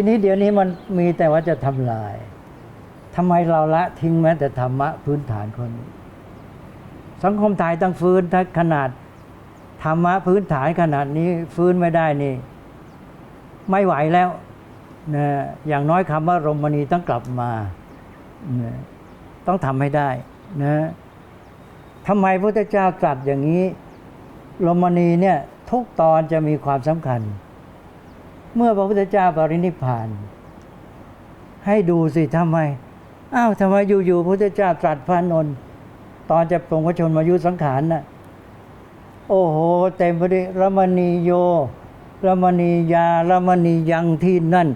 ทีนี้เดี๋ยวนี้มันมีแต่ว่าจะทำลายทำไมเราละทิ้งแม้แต่ธรรมะพื้นฐานคน สังคมไทยต้องฟื้นถ้าขนาดธรรมะพื้นฐานขนาดนี้ฟื้นไม่ได้นี่ ไม่ไหวแล้วนะอย่างน้อยคำว่ารมณีต้องกลับมานะต้องทำให้ได้นะทำไมพระเจ้าตรัสอย่างนี้รมณีเนี่ยทุกตอนจะมีความสำคัญ เมื่อพระพุทธเจ้าปรินิพพานให้ดูสิทำไม อ้าวทำไมอยู่ๆพระพุทธเจ้าตรัสพระนนท์ตอนจะปรงพระชนมายุสังขารน่ะ โอ้โห เต็มไปด้วยรมณีโยรมณียารมณียังที่นั่น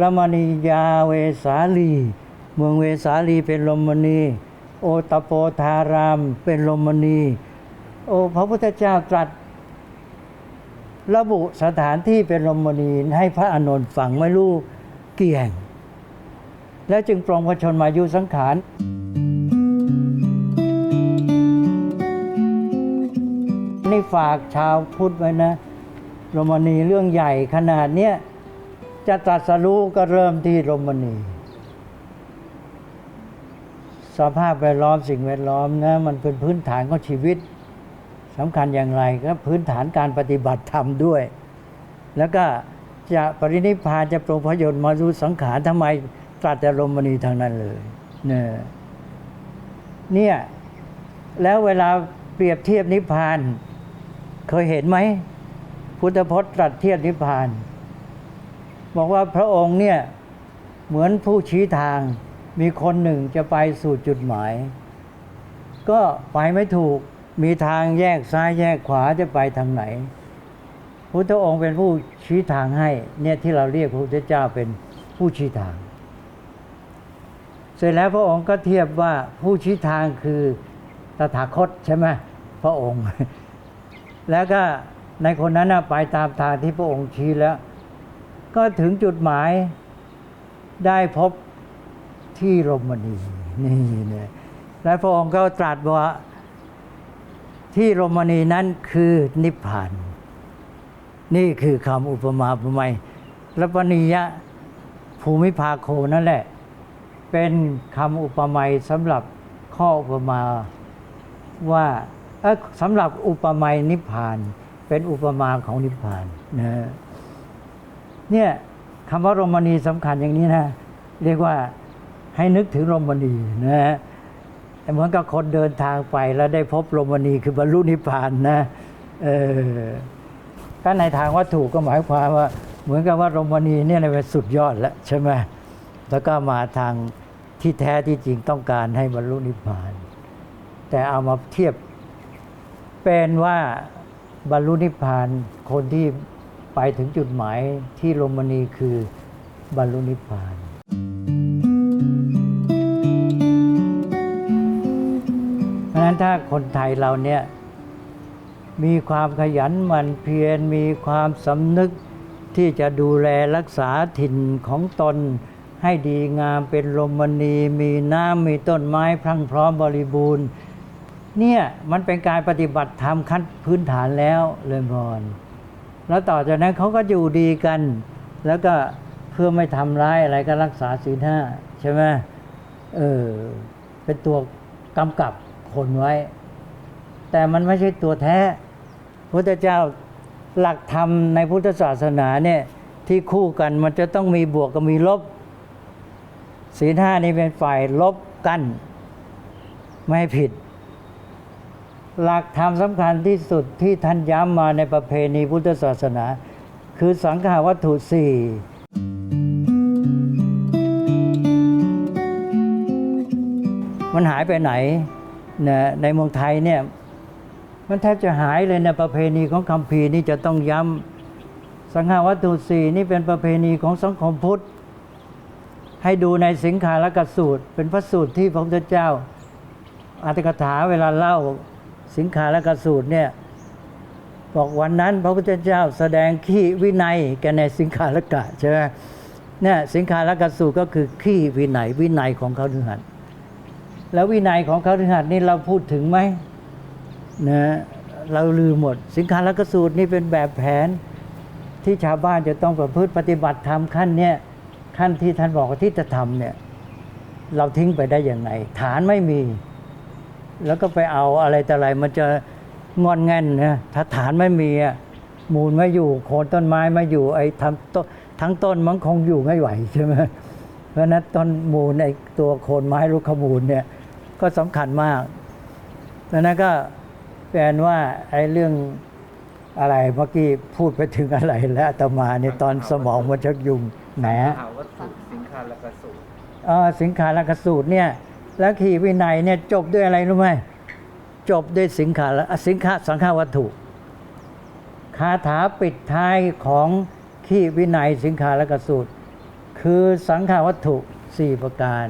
รมณียาเวสาลี เมืองเวสาลีเป็นรมณี โอตโปธารามเป็นรมณี โอพระพุทธเจ้าตรัส ระบุสถานที่เป็นรมณีให้พระอานนท์ฟังไม่รู้กี่แห่ง แล้วจึงปรงพระชนมายุสังขารนี่ฝากชาวพุทธไว้นะรมณีเรื่องใหญ่ขนาดเนี้ยจะตรัสรู้ก็เริ่มที่รมณีสภาพแวดล้อมสิ่งแวดล้อมนะมันเป็นพื้นฐานของชีวิต สำคัญอย่างไรก็พื้นฐานการปฏิบัติธรรมด้วย แล้วก็จะปรินิพพานจะปรงพยนต์มารู้สังขารทำไมตรัสแต่โรมณีทางนั้นเลยเนี่ยเนี่ยแล้วเวลาเปรียบเทียบนิพพาน เคยเห็นไหม พุทธพจน์ตรัสเทียบนิพพาน บอกว่าพระองค์เนี่ยเหมือนผู้ชี้ทางมีคนหนึ่งจะไปสู่จุดหมาย ก็ไปไม่ถูก มีทางแยกซ้ายแยกขวาจะไปทางไหนพุทธองค์เป็นผู้ชี้ทางให้เนี่ยที่เราเรียกพระพุทธเจ้าเป็นผู้ชี้ทาง เสร็จแล้วพระองค์ก็เทียบว่าผู้ชี้ทางคือตถาคตใช่ไหมพระองค์ แล้วก็ในคนนั้นนะไปตามทางที่พระองค์ชี้แล้ว ก็ถึงจุดหมายได้พบที่รมณีนี่เนี่ยแล้วพระองค์ก็ตรัสว่า ที่รมณีนั้นคือนิพพาน นี่คือคำอุปมาอุปไมยและปณิยะภูมิภาโคนั่นแหละ เป็นคำอุปมาสำหรับข้ออุปมาว่าสำหรับอุปมานิพพาน เป็นอุปมาของนิพพานนะฮะเนี่ยคำว่ารมณีสำคัญอย่างนี้นะ เรียกว่าให้นึกถึงรมณีนะฮะ เหมือนกับคนเดินทางไปแล้วได้พบรมณีคือบรรลุนิพพานนะเออก็ในทางวัตถุก็หมายความว่า เหมือนกับว่ารมณีเนี่ยเป็นสุดยอดแล้วใช่ไหมแล้วก็มาทางที่แท้ที่จริงต้องการให้บรรลุนิพพาน แต่เอามาเทียบเป็นว่าบรรลุนิพพานคนที่ไปถึงจุดหมายที่รมณีคือบรรลุนิพพาน นั้นถ้าคนไทยเราเนี่ยมีความขยันหมั่นเพียรมีความสำนึกที่จะดูแลรักษาถิ่นของตน ให้ดีงามเป็นลมณี มีน้ำมีต้นไม้พรั่งพร้อมบริบูรณ์ เนี่ยมันเป็นการปฏิบัติธรรมขั้นพื้นฐานแล้วเลยพรแล้วต่อจากนั้นเขาก็อยู่ดีกัน แล้วก็เพื่อไม่ทำร้ายอะไรก็รักษาศีลห้าใช่ไหมเออเป็นตัวกำกับ คนไว้ แต่มันไม่ใช่ตัวแท้พุทธเจ้าหลักธรรมในพุทธศาสนาเนี่ยที่คู่กันมันจะต้องมีบวกกับมีลบ ศีลห้านี่เป็นฝ่ายลบกันไม่ให้ผิด หลักธรรมสำคัญที่สุดที่ท่านย้ำมาในประเพณีพุทธศาสนา คือสังฆาวัตถุสี่มันหายไปไหน นะในเมืองไทยเนี่ยมันแทบจะหายเลยนะประเพณีของคำพีนี่จะต้องย้ำสังฆาวัตถุสี่นี่เป็นประเพณีของสังคมพุทธ ให้ดูในสิงคาลกสูตร เป็นพระสูตรที่พระพุทธเจ้าอัตถกถาเวลาเล่าสิงคาลกสูตรเนี่ยบอกวันนั้นพระพุทธเจ้าแสดงขี้วินัยแกในสิงคาลกะใช่ไหมเนี่ยสิงคาลกสูตรก็คือขี้วินัยวินัยของเขาถึงหัน แล้ววินัยของเขาถึงหันนี่เราพูดถึงไหมนะเราลืมหมด สิงคาลกสูตรนี่เป็นแบบแผนที่ชาวบ้านจะต้องประพฤติปฏิบัติธรรมขั้นเนี่ยขั้นที่ท่านบอกว่าที่จะทำเนี่ยเราทิ้งไปได้ยังไง ฐานไม่มี แล้วก็ไปเอาอะไรแต่อะไรมันจะงอนแง่นนะถ้าฐานไม่มีมูลไม่อยู่โคนต้นไม้ไม่อยู่ไอ้ทำต้นทั้งต้นมันคงอยู่ไม่ไหวใช่ไหมเพราะฉะนั้นต้นมูลไอ้ตัวโคนไม้ลูกขมูลเนี่ย ก็สำคัญมากดังนั้นก็แปลว่าไอ้เรื่องอะไรเมื่อกี้พูดไปถึงอะไรแล้วอาตมาเนี่ยตอนสมองมันชักยุ่งแหนหาวัตถุสินค้าและกระสุนเอ่อสิงขารกสูตรเนี่ยแล้วขีวินัยเนี่ยจบด้วยอะไรรู้ไหมจบด้วยสิงขารสิงขาสังฆาวัตถุคาถาปิดท้ายของขีวินัยสิงขารกสูตร คือสังฆาวัตถุสี่ประการ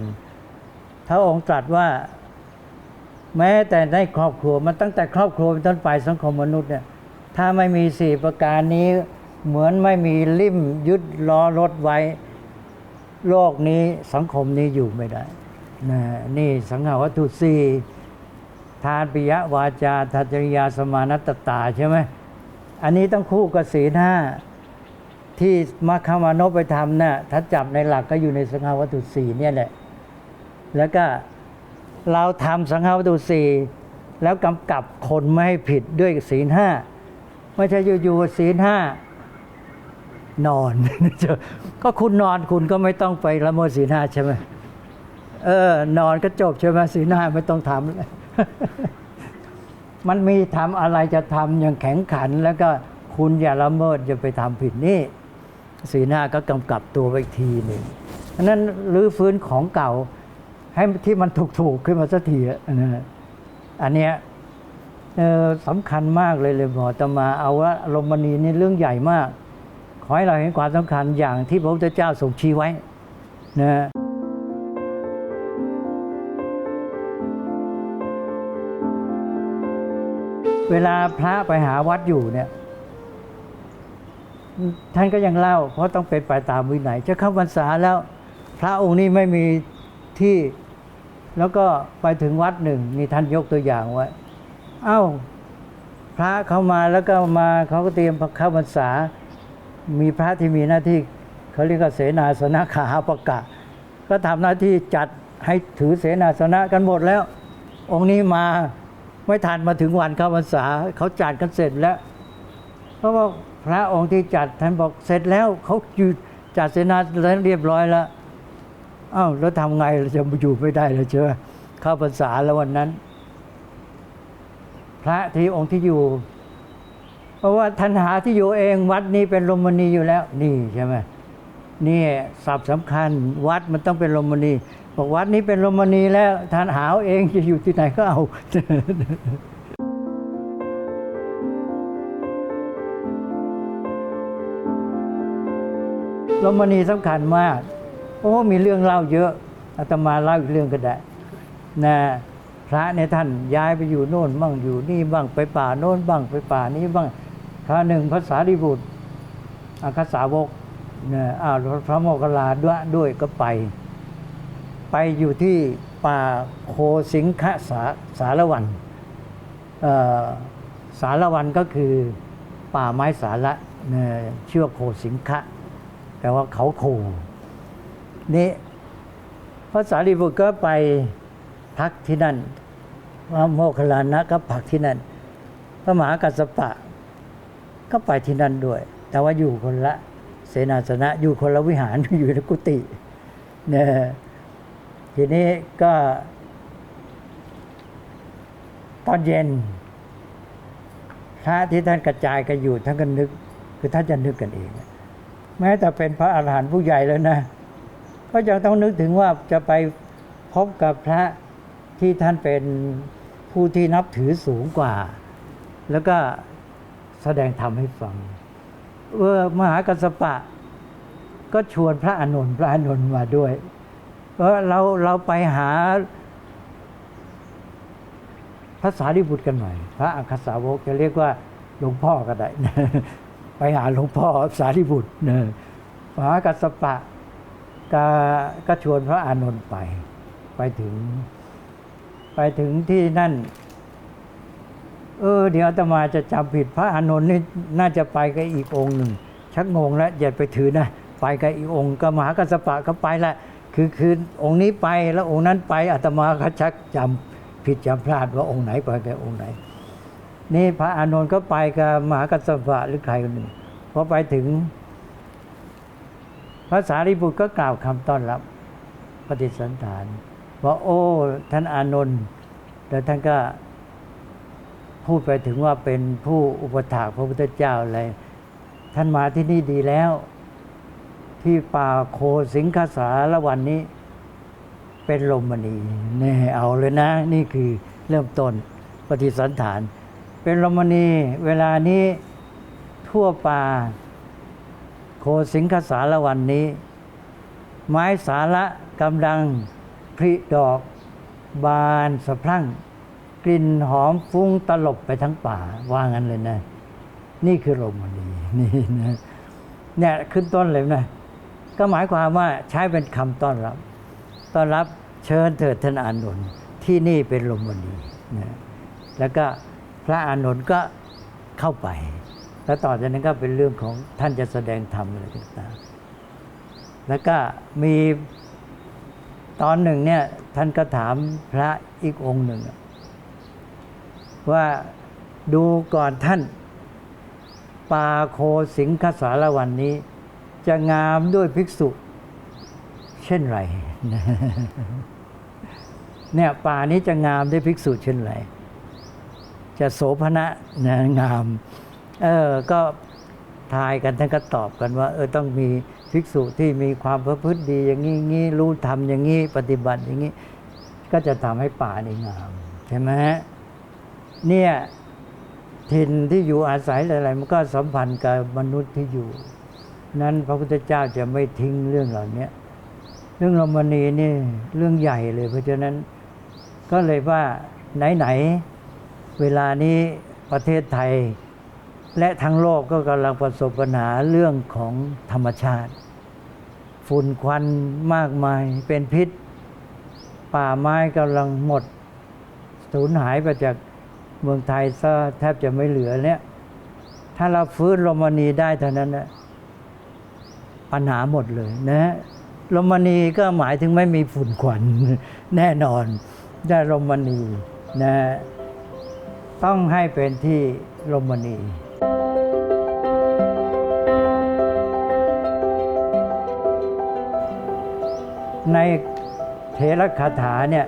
พระองค์ตรัสว่า แม้แต่ในครอบครัวมันตั้งแต่ครอบครัวเป็นต้นไปสังคมมนุษย์เนี่ยถ้าไม่มีสี่ประการนี้เหมือนไม่มีลิ่มยึดล้อรถไว้ โลกนี้สังคมนี้อยู่ไม่ได้นะนี่สังฆาวัตถุสี่ทานปิยวาจาทัจริยาสมานัตตตาใช่ไหมอันนี้ต้องคู่กับศีลห้าที่มัคคามานพไปทำนะ่ะถ้าจับในหลักก็อยู่ในสังฆาวัตถุสี่เนี่ยแหละแล้วก็ เราทำสังฆาวัตถุสี่แล้วกำกับคนไม่ให้ผิดด้วยศีลห้าไม่ใช่อยู่ๆศีลห้านอน ก็คุณนอนคุณก็ไม่ต้องไปละเมิดศีลห้าใช่ไหมเออนอนก็จบใช่ไหมศีลห้าไม่ต้องทำมันมีทำอะไรจะทำอย่างแข็งขัน แล้วก็คุณอย่าละเมิดอย่าไปทำผิดนี่ศีลห้าก็กำกับตัวไปอีกทีหนึ่งนนั้นรื้อฟื้นของเก่า ให้ที่มันถูกๆขึ้นมาสักทีอะนะอันเนี้ยสำคัญมากเลยเลยบอกตมาเอาว่าลมณีนี่เรื่องใหญ่มาก ขอให้เราเห็นความสำคัญอย่างที่พระพุทธเจ้าทรงชี้ไว้นะเวลาพระไปหาวัดอยู่เนี่ยท่านก็ยังเล่า เพราะต้องเป็นไปตามวินัยจะเข้าพรรษาแล้ว พระองค์นี้ไม่มีที่ แล้วก็ไปถึงวัดหนึ่งนี่ท่านยกตัวอย่างไว้เอ้า พระเข้ามาแล้วก็มาเขาก็เตรียมเข้าพรรษา มีพระที่มีหน้าที่เขาเรียกว่าเสนาสนะขาปกะ ก็ทำหน้าที่จัดให้ถือเสนาสนะกันหมดแล้ว องค์นี้มาไม่ทันมาถึงวันเข้าพรรษาเขาจัดกันเสร็จแล้วเพราะว่าพระองค์ที่จัดท่านบอกเสร็จแล้วเขาจัดเสนาสนะเรียบร้อยแล้ว อ้าวแล้วทำไงเราจะอยู่ไม่ได้เลยเชื่อเข้าพรรษาแล้ววันนั้น พระที่องค์ที่อยู่ เพราะว่าท่านหาที่อยู่เองวัดนี้เป็นลมณีอยู่แล้ว นี่ใช่ไหมนี่ศัพท์สำคัญ วัดมันต้องเป็นลมณีบอกวัดนี้เป็นลมณีแล้วท่านหาเอาเองจะอยู่ที่ไหนก็เอาลมณีสำคัญมาก เพราะว่ามีเรื่องเล่าเยอะอาตมาเล่าอีกเรื่องก็ได้นะพระเนี่ยท่านย้ายไปอยู่โน่นบ้างอยู่นี่บ้างไปป่าโน่นบ้างไปป่านี้บ้างพระหนึ่งพระสารีบุตรอาคาสาวกนี่ยอ้าวพระโมคคัลลาด้วยด้วยก็ไป ไปอยู่ที่ป่าโคสิงคสาสารวันสารวันก็คือป่าไม้สาระเนี่ยชื่อว่าโคสิงคะแปลว่าเขาโค นี่พระสารีบุตรก็ไปพักที่นั่นพระโมคคัลลานะก็พักที่นั่น พระมหากัสสปะ ก็ไปที่นั่นด้วย แต่ว่าอยู่คนละเสนาสนะอยู่คนละวิหารอยู่ในกุฏิเนี่ยทีนี้ก็ตอนเย็นพระที่ท่านกระจายกันอยู่ท่านก็นึก คือท่านจะนึกกันเอง แม้แต่เป็นพระอาหารหันต์ผู้ใหญ่แล้วนะ ก็ยังต้องนึกถึงว่าจะไปพบกับพระที่ท่านเป็นผู้ที่นับถือสูงกว่า แล้วก็แสดงธรรมให้ฟังเออมหากัสปะ ก็ชวนพระอานนพระอานนมาด้วยเพราะเราเราไปหาพระสารีบุตรกันหน่อย พระอัคสาวกจะเรียกว่าหลวงพ่อก็ได้ ไปหาหลวงพ่อสารีบุตรนยมหากัสปะ ก็ก็ชวนพระอานนท์ไป ไปถึง ไปถึงที่นั่น เออ เดี๋ยวอาตมาจะจำผิดพระอานนท์นี่น่าจะไปกับอีกองค์หนึ่ง ชักงงแล้วอย่าไปถือนะ ไปกับอีกองค์ก็มหากัสปะก็ไปละคือคือองค์นี้ไปแล้วองค์นั้นไปอาตมาก็ชักจำผิดจำพลาดว่าองค์ไหนไปกับองค์ไหน นี่พระอานนท์ก็ไปกับมหากัสปะหรือใครคนหนึ่งพอไปถึง พระสารีบุตรก็กล่าวคำต้อนรับปฏิสันฐานว่าโอ้ท่านอานนท์แล้วท่านก็พูดไปถึงว่าเป็นผู้อุปถากพระพุทธเจ้าอะไรท่านมาที่นี่ดีแล้ว ที่ป่าโคสิงคสารวันนี้ เป็นลมมณีนี่เอาเลยนะ นี่คือเริ่มต้นปฏิสันฐาน เป็นลมมณีเวลานี้ทั่วป่า สิงคสารวันนี้ ไม้สาระกำลังผลิดอก บานสะพรั่ง กลิ่นหอมฟุ้งตลบไปทั้งป่าว่างั้นเลยนะ นี่คือลมมณีนี่นะเนี่ยขึ้นต้นเลยนะ ก็หมายความว่าใช้เป็นคำต้อนรับ ต้อนรับเชิญเถิดท่านอานนท์ที่นี่เป็นลมมณีนะแล้วก็พระอานนท์ก็เข้าไป แล้วต่อจากนั้นก็เป็นเรื่องของท่านจะแสดงธรรมอะไรต่างๆ แล้วก็มีตอนหนึ่งเนี่ยท่านก็ถามพระอีกองค์หนึ่ง ว่าดูก่อนท่านปาโคสิงคสารวันนี้ จะงามด้วยภิกษุ เช่นไรเนี่ยป่านี้จะงามด้วยภิกษุเช่นไร จะโสภณะนะงาม เออก็ทายกันท่านก็ตอบกันว่า เออต้องมีภิกษุที่มีความประพฤติดีอย่างนี้งี้รู้ทำอย่างนี้ปฏิบัติอย่างนี้ ก็จะทำให้ป่านงามใช่ไหมเนี่ยถิ่นที่อยู่อาศัยอะไรๆมันก็สัมพันธ์กับมนุษย์ที่อยู่ นั้นพระพุทธเจ้าจะไม่ทิ้งเรื่องเหล่านี้เรื่องลมณีนี่เรื่องใหญ่เลย เพราะฉะนั้นก็เลยว่าไหนๆเวลานี้ประเทศไทย และทั้งโลกก็กำลังประสบปัญหาเรื่องของธรรมชาติ ฝุ่นควันมากมายเป็นพิษ ป่าไม้กำลังหมด สูญหายไปจากเมืองไทยซะแทบจะไม่เหลือเนี่ย ถ้าเราฟื้นลมณีได้เท่านั้นนะปัญหาหมดเลยนะลมณีก็หมายถึงไม่มีฝุ่นควันแน่นอนได้ลมณีนะต้องให้เป็นที่ลมณี ในเถรคาถาเนี่ย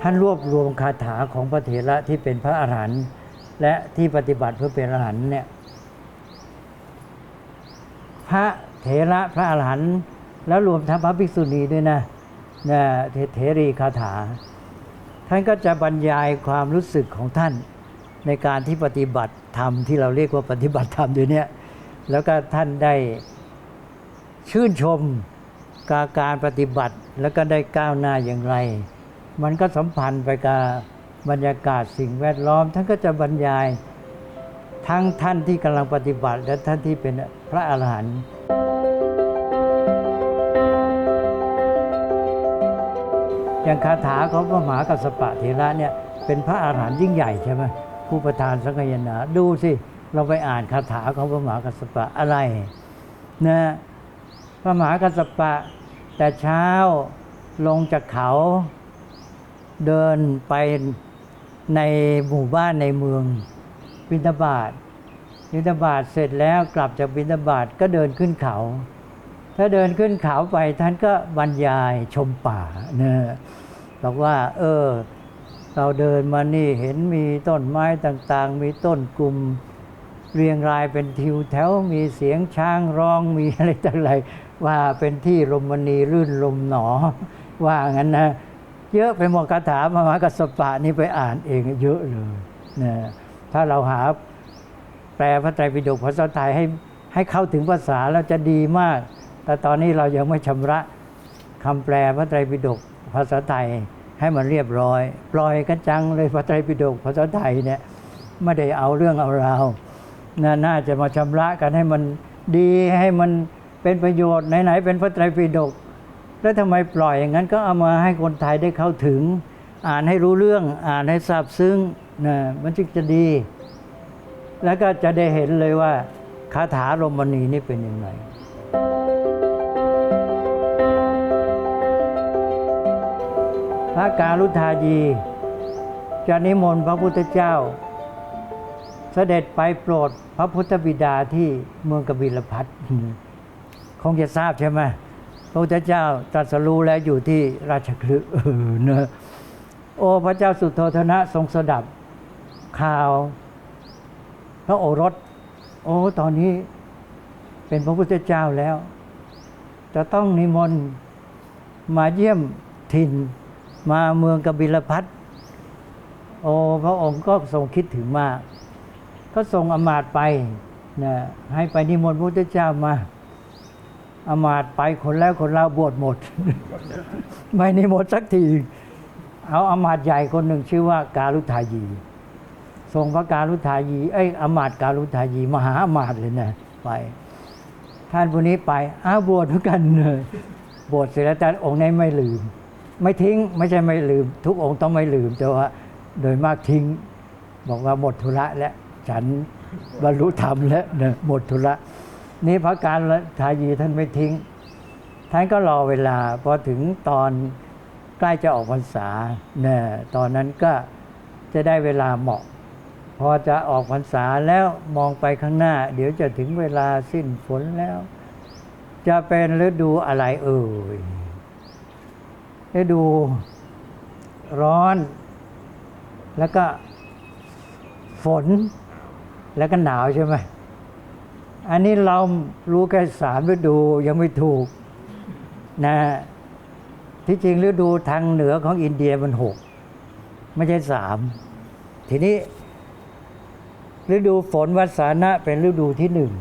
ท่านรวบรวมคาถาของพระเถระที่เป็นพระอรหันต์และที่ปฏิบัติเพื่อเป็นอรหันต์เนี่ยพระเถระพระอรหันต์แล้วรวมทั้งพระภิกษุณีด้วยนะนะเทเถรีคาถา ท่านก็จะบรรยายความรู้สึกของท่านในการที่ปฏิบัติธรรมที่เราเรียกว่าปฏิบัติธรรมด้วยเนี่ยแล้วก็ท่านได้ชื่นชม การการปฏิบัติแล้วก็ได้ก้าวหน้าอย่างไร มันก็สัมพันธ์ไปกับบรรยากาศสิ่งแวดล้อม ท่านก็จะบรรยายทั้งท่านที่กำลังปฏิบัติ และท่านที่เป็นพระอาหารหันต์อย่างคาถาของพระมหากัสปะเถระเนี่ยเป็นพระอาหารหันต์ยิ่งใหญ่ใช่ไหมผู้ประธานสังฆยนาดูสิเราไปอ่านคาถาของพระมหากัสปะอะไรนะพระมหากัสปะ แต่เช้าลงจากเขาเดินไปในหมู่บ้านในเมืองบิณฑบาตบิณฑบาตเสร็จแล้วกลับจากบิณฑบาตก็เดินขึ้นเขา ถ้าเดินขึ้นเขาไปท่านก็บรรยายชมป่าเนะบอกว่า เออ เราเดินมานี่เห็นมีต้นไม้ต่างๆ มีต้นกลุ่มเรียงรายเป็นทิวแถวมีเสียงช้างร้องมีอะไรต่างๆ ว่าเป็นที่ลมณีรื่นลมหนอ ว่างั้นนะเยอะไปหมดคาถามหากสสปะนี่ไปอ่านเองเยอะเลยนะถ้าเราหาแปลพระไตรปิฎกภาษาไทยให้ให้เข้าถึงภาษาแล้วจะดีมาก แต่ตอนนี้เรายังไม่ชำระคำแปลพระไตรปิฎกภาษาไทยให้มันเรียบร้อย ปล่อยกันจังเลยพระไตรปิฎกภาษาไทยเนี่ยไม่ได้เอาเรื่องเอาราวนน่าจะมาชำระกันให้มันดีให้มัน เป็นประโยชน์ไหนๆเป็นพระไตรปิฎกแล้วทำไมปล่อยอย่างนั้นก็เอามาให้คนไทยได้เข้าถึง อ่านให้รู้เรื่องอ่านให้ทราบซึ้งนะมันจึงจะดี แล้วก็จะได้เห็นเลยว่าคาถาโลมณีนี่เป็นยังไงพระกาลุทายี จะนิมนต์พระพุทธเจ้า เสด็จไปโปรดพระพุทธบิดาที่เมืองกบิลพัท คงจะทราบใช่ไหมพระพุทธเจ้าตรัสรู้แล้วอยู่ที่ราชคลึเออเนอะโอ้พระเจ้าสุโธธนะทรงสดับข่าว พระโอรส โอ้ตอนนี้เป็นพระพุทธเจ้าแล้ว จะต้องนิมนต์มาเยี่ยมถิ่นมาเมืองกบิลพัทโอ้พระองค์ก็ทรงคิดถึงมาก ก็ส่งอมาตย์ไปนะให้ไปนิมนต์พระพุทธเจ้ามา อมาตไปคนแล้วคนเล่าบวชหมด ไม่นิมนต์สักที เอาอมาตใหญ่คนหนึ่งชื่อว่าการุทายี ทรงพระการุทายี เอ้ยอมาตการุทายี มหาอมาตเลยนะไป ท่านผู้นี้ไปอ้าบวชด้วยกันเลยบวชเสร็จแล้วแต่องค์นี้ไม่ลืม ไม่ทิ้งไม่ใช่ไม่ลืม ทุกองค์ต้องไม่ลืม แต่ว่าโดยมากทิ้ง บอกว่าหมดธุระแล้วฉันบรรลุธรรมแล้วเนี่ยหมดธุระ นี่พระการทายีท่านไม่ทิ้ง ท่านก็รอเวลาพอถึงตอนใกล้จะออกพรรษาเนี่ยตอนนั้นก็จะได้เวลาเหมาะ พอจะออกพรรษาแล้วมองไปข้างหน้า เดี๋ยวจะถึงเวลาสิ้นฝนแล้ว จะเป็นฤดูอะไรเอ่ยฤดูร้อน แล้วก็ฝนแล้วก็หนาวใช่ไหม อันนี้เรารู้แค่สามฤดูยังไม่ถูกนะที่จริงฤดูทางเหนือของอินเดียมันหกไม่ใช่สามทีนี้ ฤดูฝนวัสานะเป็นฤดูที่หนึ่ง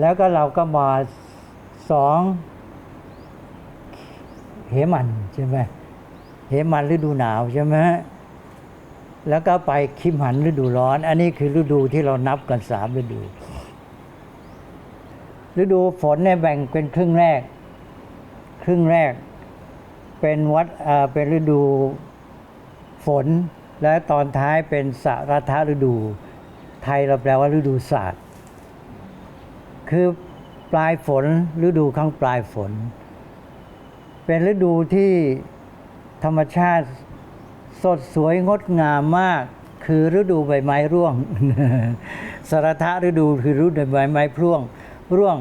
แล้วก็เราก็มาสองเหมันใช่ไหมเหมันฤดูหนาวใช่ไหมแล้วก็ไปคิมหันฤดูร้อน อันนี้คือฤดูที่เรานับกันสามฤดู ฤดูฝนเนี่ยแบ่งเป็นครึ่งแรก ครึ่งแรก เป็นวัดเป็นฤดูฝน และตอนท้ายเป็นสารทฤดู ไทยเราแปลว่าฤดูศาสตร์ คือปลายฝนฤดูข้างปลายฝน เป็นฤดูที่ธรรมชาติสดสวยงดงามมาก คือฤดูใบไม้ร่วง สารทฤดูคือฤดูใบไม้พร่วง ร่วง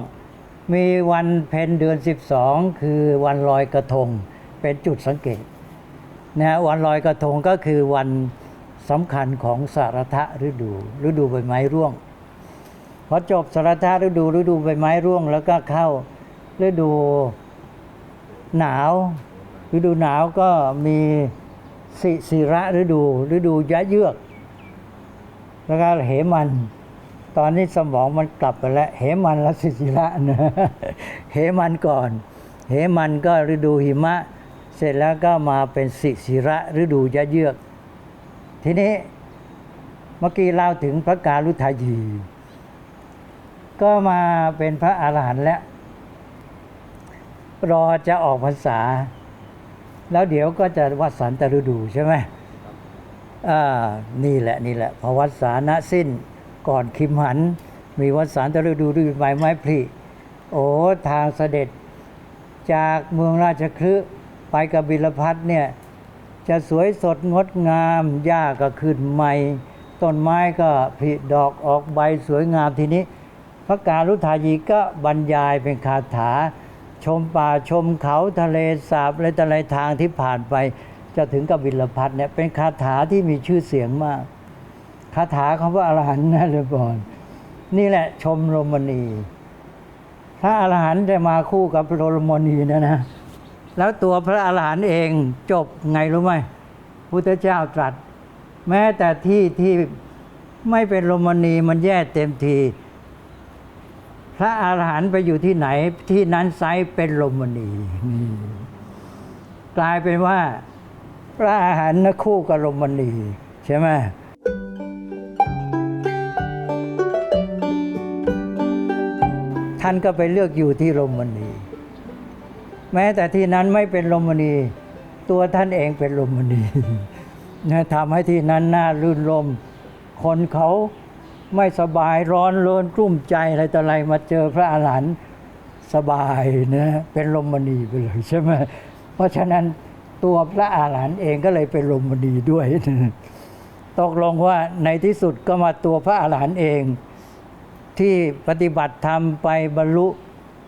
มีวันเพ็ญเดือน 12 คือวันลอยกระทงเป็นจุดสังเกตนะฮะวันลอยกระทงก็คือวันสำคัญของสารทฤดู ฤดูใบไม้ร่วง พอจบสารทฤดูฤดูใบไม้ร่วง แล้วก็เข้าฤดูหนาว ฤดูหนาวก็มีสิสิระฤดู ฤดูยะเยือก แล้วก็เหมัน ตอนนี้สมองมันกลับไปแล้วเหมันและสิสิระนะเหมันก่อน เหมันก็ฤดูหิมะ เสร็จแล้วก็มาเป็นสิสิระฤดูยะเยือก ทีนี้เมื่อกี้เล่าถึงพระการุทายี ก็มาเป็นพระอาหารหันต์แล้วรอจะออกพรรษา แล้วเดี๋ยวก็จะวัดสันตฤดูใช่ไหมอ่านี่แหละนี่แหละพอวัดสานะสิ้น ก่อนคิมหัน มีวัดสันตฤดูฤดูใบไม้ผลิโอ้ทางเสด็จจากเมืองราชคฤห์ไปกบิลพัทเนี่ยจะสวยสดงดงามหญ้าก็ขึ้นใหม่ ต้นไม้ก็ผลิดอกออกใบสวยงามทีนี้ พระการุทายีก็บรรยายเป็นคาถา ชมป่าชมเขาทะเลสาบอะไรแต่อะไรทางที่ผ่านไป จะถึงกับบิลพัทเนี่ยเป็นคาถาที่มีชื่อเสียงมาก คาถาของพระอรหันต์นะเลยก่อนนี่แหละชมรมณี พระอรหันต์จะมาคู่กับพระรมณีนะนะ แล้วตัวพระอรหันต์เองจบไงรู้ไหมพุทธเจ้าตรัส แม้แต่ที่ที่ไม่เป็นรมณีมันแย่เต็มที พระอาหารหันต์ไปอยู่ที่ไหนที่นั้นไซเป็นลมณีกลายเป็นว่าพระอาหารหันต์คู่กับลมณีใช่ไหม ท่านก็ไปเลือกอยู่ที่ลมณี แม้แต่ที่นั้นไม่เป็นลมณี ตัวท่านเองเป็นลมณีนะทำให้ที่นั้นน่ารื่นรมคนเขาไม่สบายร้อนเรินกลุ้มใจอะไรต่ออะไรมาเจอพระอาหารหันต์สบายนะเป็นลมณีไปเลยใช่ไหมเพราะฉะนั้นตัวพระอาหารหันต์เองก็เลยเป็นลมณีด้วยตกลงว่าในที่สุดก็มาตัวพระอาหารหันต์เอง ที่ปฏิบัติธรรมไปบรรลุ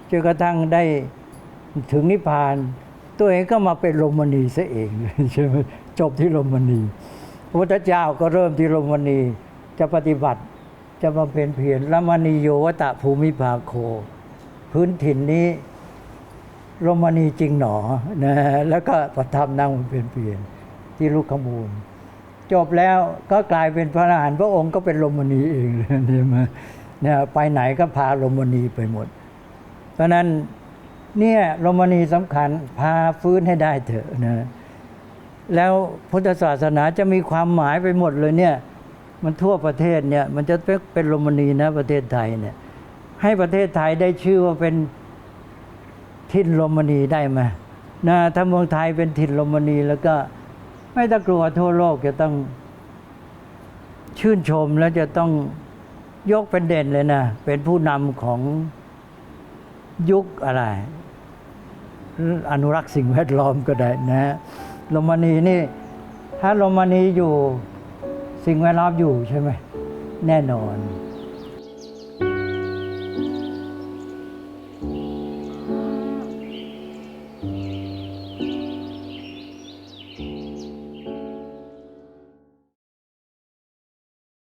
จนกระทั่งได้ถึงนิพพาน ตัวเองก็มาเป็นลมณีซะเองใช่ไหมจบที่ลมณีพระพุทธเจ้าก็เริ่มที่ลมณีจะปฏิบัติจะมาเป็นเพียรละมณีโยวตะภูมิภาโค พื้นถิ่นนี้ลมณีจริงหนอนะแล้วก็ประทับนั่งเป็นเพียรที่ลูกขมูล จบแล้วก็กลายเป็นพระอรหันต์พระองค์ก็เป็นลมณีเองเลยใช่ไหม เนี่ยไปไหนก็พาลมณีไปหมด เพราะนั้นเนี่ยลมณีสำคัญพาฟื้นให้ได้เถอะนะแล้วพุทธศาสนาจะมีความหมายไปหมดเลยเนี่ยมันทั่วประเทศเนี่ยมันจะเป็นลมณีนะประเทศไทยเนี่ยให้ประเทศไทยได้ชื่อว่าเป็นทินลมณีได้ไหมนะถ้าเมืองไทยเป็นทินลมณีแล้วก็ไม่ต้องกลัวทั่วโลกจะต้องชื่นชมแล้วจะต้อง ยกเป็นเด่นเลยนะ เป็นผู้นำของยุคอะไร อนุรักษ์สิ่งแวดล้อมก็ได้นะฮะโรมานีนี่ ถ้าโรมานีอยู่สิ่งแวดล้อมอยู่ใช่ไหมแน่นอน